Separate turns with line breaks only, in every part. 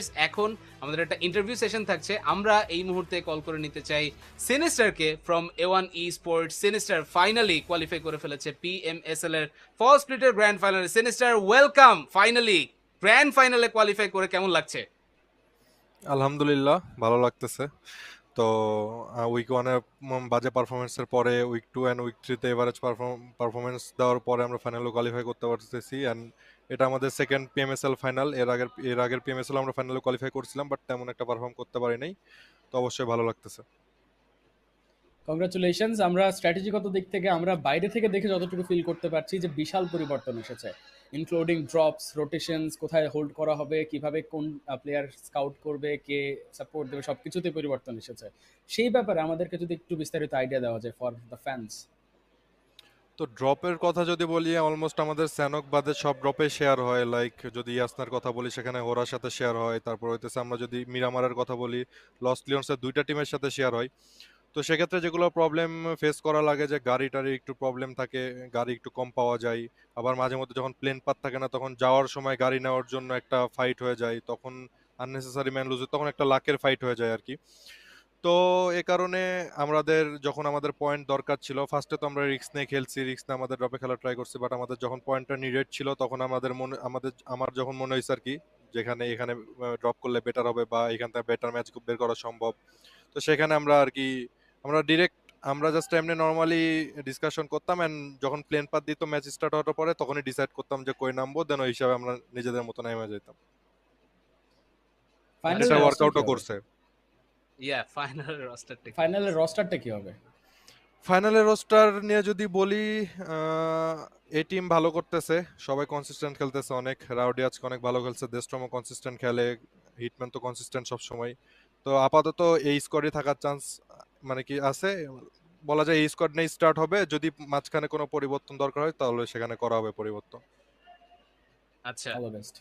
Viewers এখন আমাদের একটা ইন্টারভিউ সেশন থাকছে। আমরা এই মুহূর্তে কল করে নিতে চাই সিনিস্টারকে from A one esports Sinister finally qualify করে ফেলেছে পি এম এস এল এর ফার্স্ট স্প্লিটের গ্র্যান্ড ফাইনালে সিনিস্টার ওয়েলকাম ফাইনালি গ্র্যান্ড ফাইনালে কোয়ালিফাই করে কেমন লাগছে?
আলহামদুলিল্লাহ, ভালো লাগতেছে। তো উইক ওয়ানের বাজে পারফরমেন্সের পরে উইক টু অ্যান্ড উইক থ্রিতে এভারেজ পারফরমেন্স দেওয়ার পরে আমরা ফাইনালে কোয়ালিফাই করতে পারতেছি। অ্যান্ড এটা আমাদের সেকেন্ড পিএমএসএল ফাইনাল এর আগের এর আগের পিএমএসএল আমরা ফাইনালে কোয়ালিফাই করছিলাম বাট তেমন একটা পারফর্ম করতে পারি নাই। তো অবশ্যই ভালো লাগতেছে।
কংগ্রাচুলেশনস আমরা স্ট্র্যাটেজিগত দিক থেকে, আমরা বাইরে থেকে দেখে যতটুকু ফিল করতে পারছি যে বিশাল পরিবর্তন এসেছে। ইনক্লুডিং ড্রপস রোটেশনস কোথায় হোল্ড করা হবে, কীভাবে কোন প্লেয়ার স্কাউট করবে, কে সাপোর্ট দেবে সব কিছুতে পরিবর্তন এসেছে। সেই ব্যাপারে আমাদেরকে যদি একটু বিস্তারিত আইডিয়া দেওয়া যায় ফর দ্য ফ্যান্স
তো ড্রপের কথা যদি বলি অলমোস্ট আমাদের স্যানক বাদে সব ড্রপে শেয়ার হয়। লাইক যদি ইয়াসনার কথা বলি, সেখানে ওরার সাথে শেয়ার হয়। তারপর হইতেছে আমরা যদি মিরামারের কথা বলি লস্ট লিওন্সের দুইটা টিমের সাথে শেয়ার হয়। তো সেক্ষেত্রে যেগুলো প্রবলেম ফেস করা লাগে, যে গাড়ি টাড়ি একটু প্রবলেম থাকে, গাড়ি একটু কম পাওয়া যায়, আবার মাঝে মধ্যে যখন প্লেন পাত থাকে না, তখন যাওয়ার সময় গাড়ি নেওয়ার জন্য একটা ফাইট হয়ে যায়, তখন আননেসেসারি ম্যান লুজ তখন একটা লাকের ফাইট হয়ে যায় আর কি। তো এ কারণে আমাদের যখন আমাদের পয়েন্ট দরকার ছিল ফার্স্টে তো আমরা রিক্স নিয়ে খেলছি রিক্স নিয়ে আমাদের ড্রপে খেলা ট্রাই করছি বাট আমাদের যখন পয়েন্টটা নিডেড ছিল তখন আমাদের মনে আমাদের আমার যখন মনে হয়েছে আর কি যেখানে এখানে ড্রপ করলে বেটার হবে বা এখান থেকে বেটার ম্যাচ বের করা সম্ভব তো সেখানে আমরা আর কি আমরা ডিরেক্ট আমরা জাস্ট এমনি নর্মালি ডিসকাশন করতাম অ্যান্ড যখন প্লেন পাত দিত ম্যাচ স্টার্ট হওয়ার পরে তখনই ডিসাইড করতাম যে কই নামবো দেন ওই হিসাবে আমরা নিজেদের মতো নেমে যেতাম
ফাইনাল
এটা ওয়ার্কআউটও করছে।
ইয়া ফাইনাল রস্টারটা
ফাইনালের রস্টারটা কি হবে?
ফাইনালের রোস্টার নিয়ে যদি বলি এই টিম ভালো করতেছে সবাই কনসিস্টেন্ট খেলতেছে অনেক রাউডি আজকে অনেক ভালো খেলছে দেশট্রমও কনসিস্টেন্ট খেলে হিটম্যান তো কনসিস্টেন্ট সব সময় তো আপাতত এই স্কোয়াডে থাকার চান্স মানে কি আছে? বলা যায় এই স্কোয়াড নিয়ে স্টার্ট হবে যদি মাঝখানে কোনো পরিবর্তন দরকার হয় তাহলে সেখানে করা হবে পরিবর্তন।
আচ্ছা।
অল দ্য বেস্ট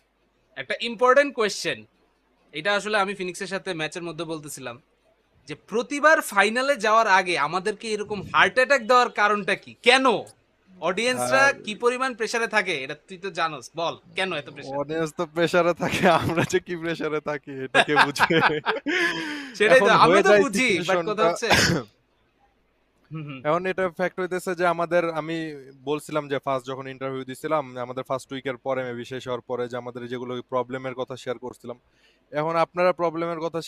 একটা ইম্পর্টেন্ট কোয়েশ্চেন এটা আসলে আমি ফিনিক্সের সাথে ম্যাচের মধ্যে বলতেছিলাম। যে প্রতিবার ফাইনালে যাওয়ার আগে আমাদেরকে এরকম হার্ট অ্যাটাক দেওয়ার কারণটা কি? কেন? অডিয়েন্সরা কি পরিমাণ প্রেসারে থাকে? এটা তুই তো জানোস। বল কেন এত প্রেসার
অডিয়েন্স তো প্রেসারে থাকে আমরা যে কি প্রেসারে থাকি এটা কে বুঝে?
সেটাই তো আমি তো বুঝি বাট কথা হচ্ছে।
এখন এটা ফ্যাক্ট হইতেছে যে আমাদের আমি বলছিলাম যে ফার্স্ট যখন ইন্টারভিউ দিছিলাম আমাদের ফার্স্ট উইকের পরে মেবি শেষ হওয়ার পরে যে আমাদের যেগুলো প্রবলেমের কথা শেয়ার করছিলাম এখন আপনারা প্রবলেমের কথা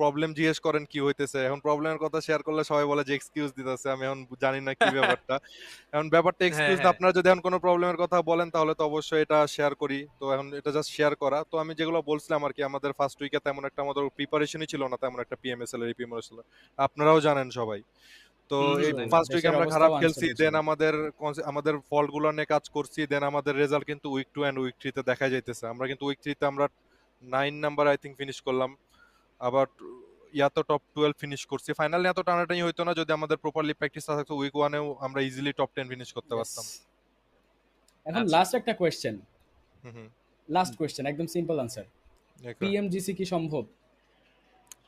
প্রবলেম জিজ্ঞেস করেন কি হইতেছে? এখন প্রবলেমের কথা শেয়ার করলে সবাই বলে যে এক্সকিউজ দিতেছে আমি এখন জানি না কি ব্যাপারটা। এখন ব্যাপারটা এক্সকিউজ
হ্যাঁ।
আপনারা যদি এখন কোনো প্রবলেমের কথা বলেন তাহলে তো অবশ্যই এটা শেয়ার করি। তো এখন এটা জাস্ট শেয়ার করা। তো আমি যেগুলো বলছিলাম আর কি আমাদের ফার্স্ট উইকে তেমন একটা আমাদের প্রিপারেশনই ছিল না তেমন একটা পিএমএসএল এর পিএমএসএল আপনারাও জানেন সবাই। তো এই ফার্স্ট উইকে আমরা খারাপ খেলছি দেন আমাদের আমাদের ফল্টগুলো নিয়ে কাজ করছি দেন আমাদের রেজাল্ট কিন্তু উইক টু এন্ড উইক থ্রিতে দেখা যাইতেছে। আমরা কিন্তু উইক থ্রিতে আমরা nine number I think finish করলাম। আবার ইয়া তো টপ টুয়েলভ ফিনিশ করছি। ফাইনালি এত টানাটানি হইতো না যদি আমাদের প্রপারলি প্র্যাকটিস থাকতো উইক ওয়ানেও আমরা ইজিলি টপ টেন ফিনিশ করতে পারতাম।
এখন
আচ্ছা।
লাস্ট একটা কোয়েশ্চেন লাস্ট কোয়েশ্চেন একদম সিম্পল আনসার পিএমজিসি কি সম্ভব?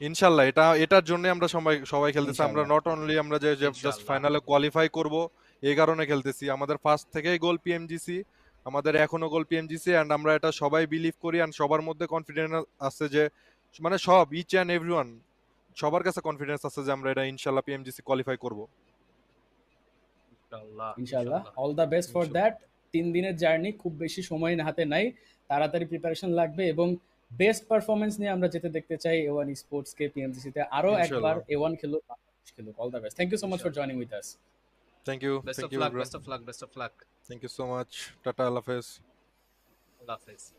ইনশাল্লাহ এটা এটার জন্য আমরা সবাই সবাই খেলতেছি। আমরা নট অনলি আমরা যে জাস্ট ফাইনালে কোয়ালিফাই করব এই কারণে খেলতেছি। আমাদের ফার্স্ট থেকেই গোল পিএমজিসি আমাদের এখনও গোল পিএমজিসি এন্ড আমরা এটা সবাই বিলিভ করি এন্ড সবার মধ্যে কনফিডেন্স আছে যে মানে সব ইচ এন্ড এভরিওয়ান সবার কাছে কনফিডেন্স আছে যে আমরা এটা ইনশাল্লাহ পিএমজিসি কোয়ালিফাই করব।
ইনশাআল্লাহ,
ইনশাআল্লাহ
ইনশাআল্লাহ।
All the best for that তিন দিনের জার্নি খুব বেশি সময় হাতে নাই। তাড়াতাড়ি প্রিপারেশন লাগবে এবং বেস্ট পারফরমেন্স নিয়ে আমরা যেতে দেখতে চাই এ ওয়ান স্পোর্টস কে পিএমসিসি তে।
আরও
একবার এ ওয়ান খেলুক খেলুক। All the best thank you so much for. Joining with us
Thank you.
Best
Thank
of
you,
luck. Bro. Best of luck. Best of
luck. Thank you so much. Tata, Allah
Hafiz. Allah Hafiz.